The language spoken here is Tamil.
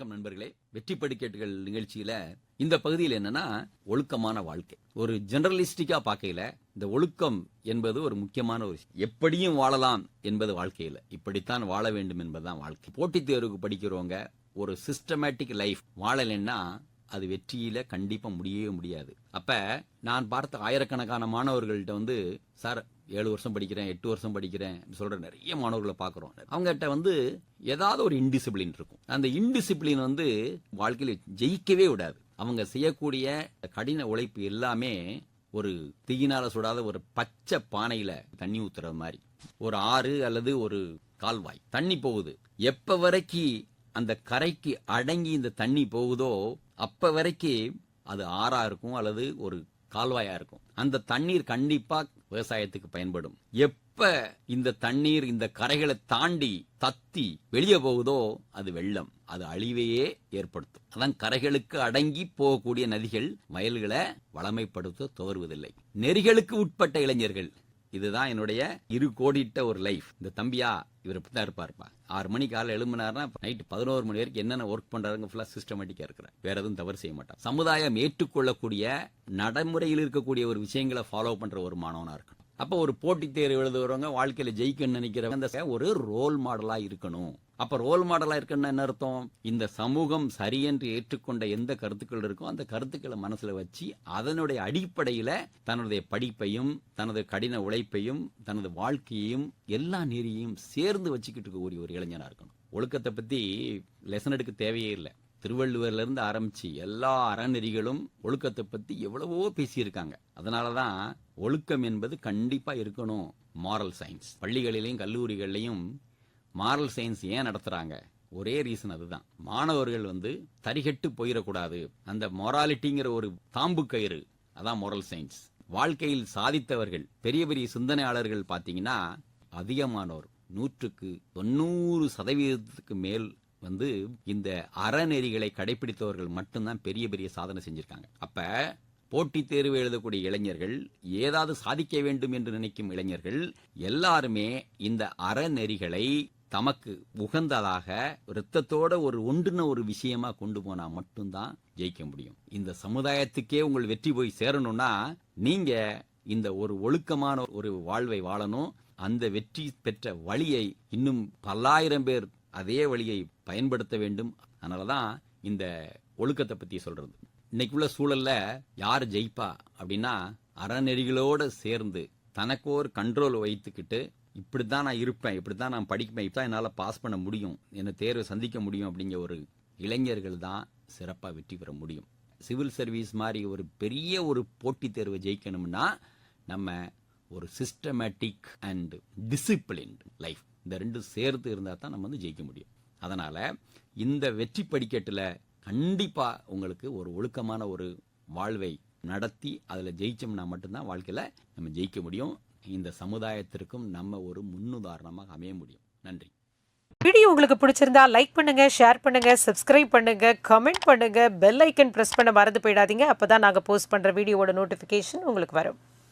வணக்கம் நண்பர்களே. வெற்றி படிக்கட்டுகள் நிகழ்ச்சியில இந்த பகுதியில் என்னன்னா ஒழுக்கமான வாழ்க்கை. ஒரு ஜெனரலிஸ்டிக்கா பார்க்கையில இந்த ஒழுக்கம் என்பது ஒரு முக்கியமான ஒரு எப்படியும் வாழலாம் என்பது வாழ்க்கையில. இப்படித்தான் வாழ வேண்டும் என்பதுதான் வாழ்க்கை. போட்டித் தேர்வுக்கு படிக்கிறவங்க ஒரு சிஸ்டமேட்டிக் லைஃப் வாழலைன்னா அது வெற்றியில கண்டிப்பா முடியவே முடியாது. அப்ப நான் பார்த்த ஆயிரக்கணக்கான மாணவர்கள்ட்ட வந்து சார் ஏழு வருஷம் படிக்கிறேன் எட்டு வருஷம் படிக்கிறேன் சொல்கிற நிறைய மாணவர்களை பார்க்குறோம். அவங்ககிட்ட வந்து ஏதாவது ஒரு இன்டிசிப்ளின் இருக்கும். அந்த இன்டிசிப்ளின் வந்து வாழ்க்கையில் ஜெயிக்கவே விடாது. அவங்க செய்யக்கூடிய கடின உழைப்பு எல்லாமே ஒரு தீயினால் சுடாத ஒரு பச்சை பானையில் தண்ணி ஊற்றுறது மாதிரி. ஒரு ஆறு அல்லது ஒரு கால்வாய் தண்ணி போகுது. எப்போ வரைக்கும் அந்த கரைக்கு அடங்கி இந்த தண்ணி போகுதோ அப்போ வரைக்கும் அது ஆறா இருக்கும் அல்லது ஒரு கால்வாயா இருக்கும். அந்த தண்ணீர் கண்டிப்பா விவசாயத்துக்கு பயன்படும். எப்ப இந்த தண்ணீர் இந்த கரைகளை தாண்டி தத்தி வெளியே போகுதோ அது வெள்ளம். அது அழிவையே ஏற்படுத்தும். அதான் கரைகளுக்கு அடங்கி போகக்கூடிய நதிகள் வயல்களை வளமைப்படுத்த துவருவதில்லை நெறிகளுக்கு உட்பட்ட இளைஞர்கள் இதுதான் என்னுடைய இரு கோடிட்ட ஒரு லைஃப் இந்த தம்பியா இவர் இப்படிதான் இருப்பாருப்பா. ஆறு மணி காலை எழும்பினார்னா நைட்டு பதினோரு மணி வரைக்கும் என்னென்ன ஒர்க் பண்றாங்க ஃபுல்லா சிஸ்டமேட்டிக்கா இருக்கிறார். வேற எதுவும் தவறு செய்ய மாட்டான் சமுதாயம் ஏற்றுக்கொள்ளக்கூடிய நடைமுறையில் இருக்கக்கூடிய ஒரு விஷயங்களை ஃபாலோ பண்ற ஒரு மாணவனா இருக்கணும். அப்போ ஒரு போட்டித் தேர்வு எழுதுறவங்க வாழ்க்கையில ஜெயிக்கணும்னு நினைக்கிறவங்க அந்த ஒரு ரோல் மாடலா இருக்கணும். அப்ப ரோல் மாடலா இருக்கணும்னா என்ன அர்த்தம்? இந்த சமூகம் சரியென்று ஏற்றுக்கொண்ட எந்த கருத்துக்கள் இருக்கோ அந்த கருத்துக்களை மனசுல வச்சு அதனுடைய அடிப்படையில தன்னுடைய படிப்பையும் தனது கடின உழைப்பையும் தனது வாழ்க்கையையும் எல்லா நெறியையும் சேர்ந்து வச்சுக்கிட்டு இருக்கக்கூடிய ஒரு இளைஞனா இருக்கணும். ஒழுக்கத்தை பத்தி லெசன் எடுக்க தேவையே இல்லை. திருவள்ளுவர்ல இருந்து ஆரம்பிச்சு எல்லா அறநெறிகளும் ஒழுக்கத்தை பத்தி எவ்வளவோ பேசியிருக்காங்க. அதனால தான் ஒழுக்கம் என்பது கண்டிப்பா இருக்கணும் மாரல் சயின்ஸ் பள்ளிகளிலையும் கல்லூரிகள்லையும் மாரல் சயின்ஸ் ஏன் நடத்துறாங்க? ஒரே ரீசன் அதுதான். மாணவர்கள் வந்து தரிகட்டு போயிடக்கூடாது. அந்த மொராலிட்டிங்கிற ஒரு தாம்பு கயிறு அதான் மொரல் சயின்ஸ் வாழ்க்கையில் சாதித்தவர்கள் பெரிய பெரிய சிந்தனையாளர்கள் பார்த்தீங்கன்னா அதிகமானோர் நூற்றுக்கு தொண்ணூறு சதவீதத்துக்கு மேல் வந்து இந்த அறநெறிகளை கடைபிடித்தவர்கள் மட்டும்தான் பெரிய பெரிய சாதனை செஞ்சிருக்காங்க. அப்ப போட்டித் தேர்வு எழுதக்கூடிய இளைஞர்கள் ஏதாவது சாதிக்க வேண்டும் என்று நினைக்கும் இளைஞர்கள் எல்லாருமே இந்த அறநெறிகளை தமக்கு உகந்ததாக இரத்தத்தோட ஒரு ஒன்றுன ஒரு விஷயமா கொண்டு போனா மட்டும்தான் ஜெயிக்க முடியும். இந்த சமுதாயத்துக்கே உங்கள் வெற்றி போய் சேரணும்னா நீங்க இந்த ஒரு ஒழுக்கமான ஒரு வாழ்வை வாழணும். அந்த வெற்றி பெற்ற வழியை இன்னும் பல்லாயிரம் பேர் அதே வழியை பயன்படுத்த வேண்டும். அதனாலதான் இந்த ஒழுக்கத்தை பற்றி சொல்கிறது இன்னைக்கு இன்னைக்குள்ள சூழல்ல யார் ஜெயிப்பா அப்படின்னா அறநெறிகளோடு சேர்ந்து தனக்கோர் கண்ட்ரோல் வைத்துக்கிட்டு இப்படி தான் நான் இருப்பேன் இப்படி தான் நான் படிப்பேன் இப்பதான் என்னால் பாஸ் பண்ண முடியும் என்னை தேர்வை சந்திக்க முடியும் அப்படிங்கிற ஒரு இளைஞர்கள் தான் சிறப்பாக வெற்றி பெற முடியும். சிவில் சர்வீஸ் மாதிரி ஒரு பெரிய ஒரு போட்டித் தேர்வை ஜெயிக்கணும்னா நம்ம ஒரு சிஸ்டமேட்டிக் அண்ட் டிசிப்ளின் லைஃப் இந்த ரெண்டும் சேர்த்து இருந்தால் தான் நம்ம வந்து ஜெயிக்க முடியும். அதனால் இந்த வெற்றி படிக்கட்டில் கண்டிப்பாக உங்களுக்கு ஒரு ஒழுக்கமான ஒரு வாழ்வை நடத்தி அதில் ஜெயிச்சோம்னா மட்டும்தான் வாழ்க்கையில் நம்ம ஜெயிக்க முடியும். இந்த சமுதாயத்திற்கும் நம்ம ஒரு முன்னுதாரணமாக அமைய முடியும். நன்றி. வீடியோ உங்களுக்கு பிடிச்சிருந்தா லைக் பண்ணுங்க ஷேர் பண்ணுங்க சப்ஸ்கிரைப் பண்ணுங்க கமெண்ட் பண்ணுங்க பெல் ஐக்கன் பிரஸ் பண்ண மறந்து போயிடாதீங்க. அப்பதான் நாங்க போஸ்ட் பண்ற வீடியோவோட நோட்டிபிகேஷன் உங்களுக்கு வரும்.